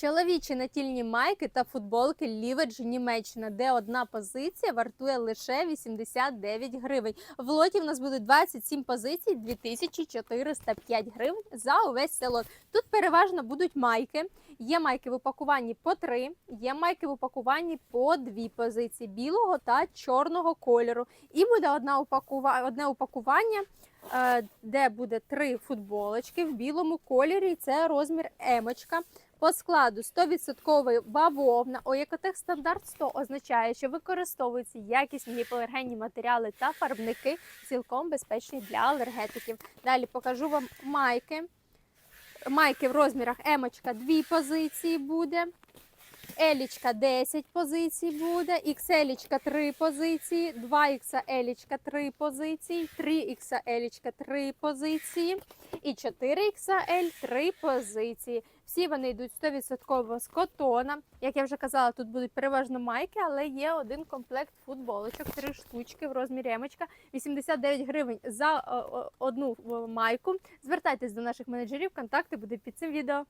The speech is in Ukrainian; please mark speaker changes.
Speaker 1: Чоловічі натільні майки та футболки Ліведж Німеччина, де одна позиція вартує лише 89 гривень. В лоті в нас буде 27 позицій, 2405 гривень за увесь селот. Тут переважно будуть майки. Є майки в упакуванні по 3, є майки в упакуванні по 2 позиції білого та чорного кольору. І буде одна упакува... одне упакування. е, Де буде три футболочки в білому кольорі, це розмір емочка. По складу 100% бавовна. Оекотех стандарт 100 означає, що використовуються якісні гіпоалергенні матеріали та фарбники, цілком безпечні для алергетиків. Далі покажу вам майки. Майки в розмірах емочка 2 позиції буде. Елічка 10 позицій буде, XL 3 позиції, 2XL 3 позиції, 3XL 3 позиції і 4XL три позиції. Всі вони йдуть 100% з котона. Як я вже казала, тут будуть переважно майки, але є один комплект футболочок, три штучки в розмірі емочка, 89 гривень за е, е, одну е, майку. Звертайтесь до наших менеджерів, контакти будуть під цим відео.